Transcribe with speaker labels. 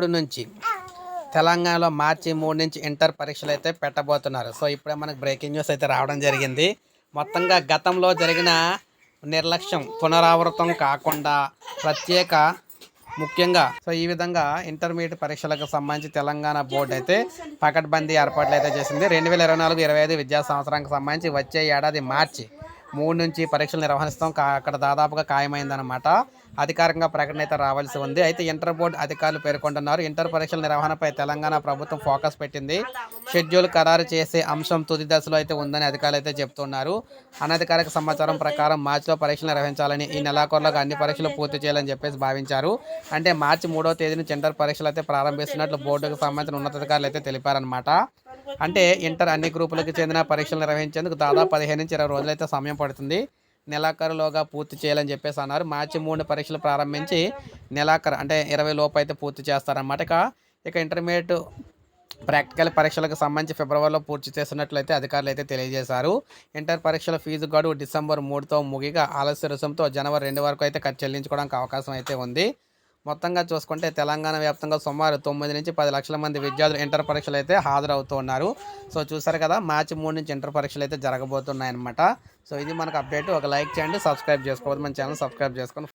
Speaker 1: మూడు నుంచి తెలంగాణలో మార్చి మూడు నుంచి ఇంటర్ పరీక్షలు అయితే పెట్టబోతున్నారు. సో ఇప్పుడే మనకు బ్రేకింగ్ న్యూస్ అయితే రావడం జరిగింది. మొత్తంగా గతంలో జరిగిన నిర్లక్ష్యం పునరావృతం కాకుండా ప్రత్యేక ముఖ్యంగా సో ఈ విధంగా ఇంటర్మీడియట్ పరీక్షలకు సంబంధించి తెలంగాణ బోర్డు అయితే పకడ్బందీ ఏర్పాట్లు అయితే చేసింది. రెండు వేల ఇరవై నాలుగు ఇరవై ఐదు విద్యా సంవత్సరానికి సంబంధించి వచ్చే ఏడాది మార్చి మూడు నుంచి పరీక్షలు నిర్వహిస్తాం. అక్కడ దాదాపుగా ఖాయమైందనమాట అధికారికంగా ప్రకటన అయితే రావాల్సి ఉంది. అయితే ఇంటర్ బోర్డు అధికారులు పేర్కొంటున్నారు. ఇంటర్ పరీక్షల నిర్వహణపై తెలంగాణ ప్రభుత్వం ఫోకస్ పెట్టింది. షెడ్యూల్ ఖరారు చేసే అంశం తుది దశలో అయితే ఉందని అధికారులు అయితే చెప్తున్నారు. అనధికారిక సమాచారం ప్రకారం మార్చిలో పరీక్షలు నిర్వహించాలని ఈ నెలాఖరులకు అన్ని పరీక్షలు పూర్తి చేయాలని చెప్పేసి భావించారు. అంటే మార్చి మూడో తేదీ నుంచి ఇంటర్ పరీక్షలు అయితే ప్రారంభిస్తున్నట్లు బోర్డుకు సంబంధించిన ఉన్నతాధికారులు అయితే తెలిపారనమాట అంటే ఇంటర్ అన్ని గ్రూపులకు చెందిన పరీక్షలు నిర్వహించేందుకు దాదాపు పదిహేను నుంచి ఇరవై రోజులైతే సమయం పడుతుంది. నెలాఖరులోగా పూర్తి చేయాలని చెప్పేసి అన్నారు. మార్చి మూడు పరీక్షలు ప్రారంభించి నెలాఖరు అంటే ఇరవై లోపు అయితే పూర్తి చేస్తారన్నమాట. ఇక ఇక ఇంటర్మీడియట్ ప్రాక్టికల్ పరీక్షలకు సంబంధించి ఫిబ్రవరిలో పూర్తి చేస్తున్నట్లయితే అధికారులు అయితే తెలియజేశారు. ఇంటర్ పరీక్షల ఫీజు గడువు డిసెంబర్ మూడుతో ముగిగా ఆలస్య రుసుంతో జనవరి రెండు వరకు అయితే ఖర్చు చెల్లించుకోవడానికి అవకాశం అయితే ఉంది. మొత్తంగా చూసుకుంటే తెలంగాణ వ్యాప్తంగా సుమారు తొమ్మిది నుంచి పది లక్షల మంది విద్యార్థులు ఇంటర్ పరీక్షలు అయితే హాజరవుతున్నారు. సో చూసారు కదా మార్చి మూడు నుంచి ఇంటర్ పరీక్షలు అయితే జరగబోతున్నాయి అనమాట సో ఇది మనకు అప్డేట్. ఒక లైక్ చేయండి సబ్స్క్రైబ్ చేసుకోవద్దు. మన ఛానల్ సబ్స్క్రైబ్ చేసుకొని